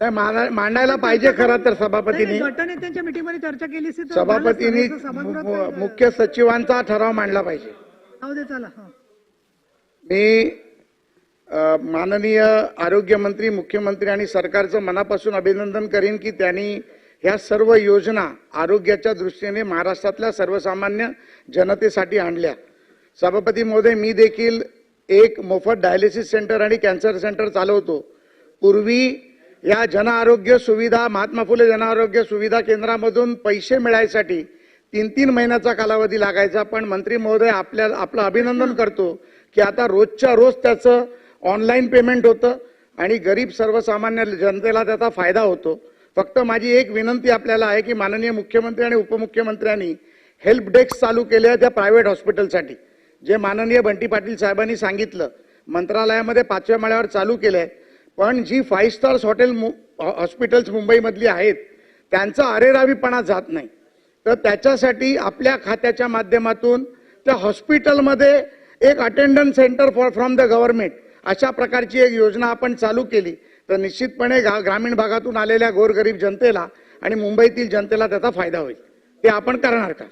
नाही मांडा- मांडायला पाहिजे खरं तर सभापतींनी. गटनेत्यांच्या मीटिंगमध्ये चर्चा केली असती तर सभापतींनी झालं असतं. सभागृहात मु- काही- मुख्य सचिवांचा ठराव मांडला पाहिजे. जाऊ दे चला हा. मी अ, माननीय आरोग्यमंत्री मुख्यमंत्री आणि सरकारचं मनापासून अभिनंदन करीन की त्यांनी ह्या सर्व योजना आरोग्याच्या दृष्टीने महाराष्ट्रातल्या सर्वसामान्य जनतेसाठी आणल्या. सभापती महोदय मी देखील एक मोफत डायलिसिस सेंटर आणि कॅन्सर सेंटर चालवतो. पूर्वी या जनआरोग्य सुविधा महात्मा फुले जनआरोग्य सुविधा केंद्रामधून पैसे मिळायसाठी तीन तीन महिन्याचा कालावधी लागायचा पण मंत्री महोदय आपल्या आपलं अभिनंदन करतो की आता रोजच्या रोज त्याचं ऑनलाईन पेमेंट होतं आणि गरीब सर्वसामान्य जनतेला त्याचा फायदा होतो. फक्त माझी एक विनंती आपल्याला आहे की माननीय मुख्यमंत्री आणि उपमुख्यमंत्र्यांनी हेल्प डेस्क चालू केले आहे त्या प्रायव्हेट हॉस्पिटलसाठी. जे माननीय बंटी पाटील साहेबांनी सांगितलं मंत्रालयामध्ये पाचव्या माळ्यावर चालू केलं आहे पण जी फाईव्ह स्टार्स हॉटेल मु- हॉस्पिटल्स मुंबईमधली आहेत त्यांचा अरेरावीपणा जात नाही. तर त्याच्यासाठी आपल्या खात्याच्या माध्यमातून त्या हॉस्पिटलमध्ये एक attendance centre for from the government अशा प्रकारची एक योजना आपण चालू केली. तर निश्चितपणे गा- ग्रामीण भागातून आलेल्या गोरगरीब जनतेला आणि मुंबईतील जनतेला त्याचा फायदा होईल. ते आपण करणार का?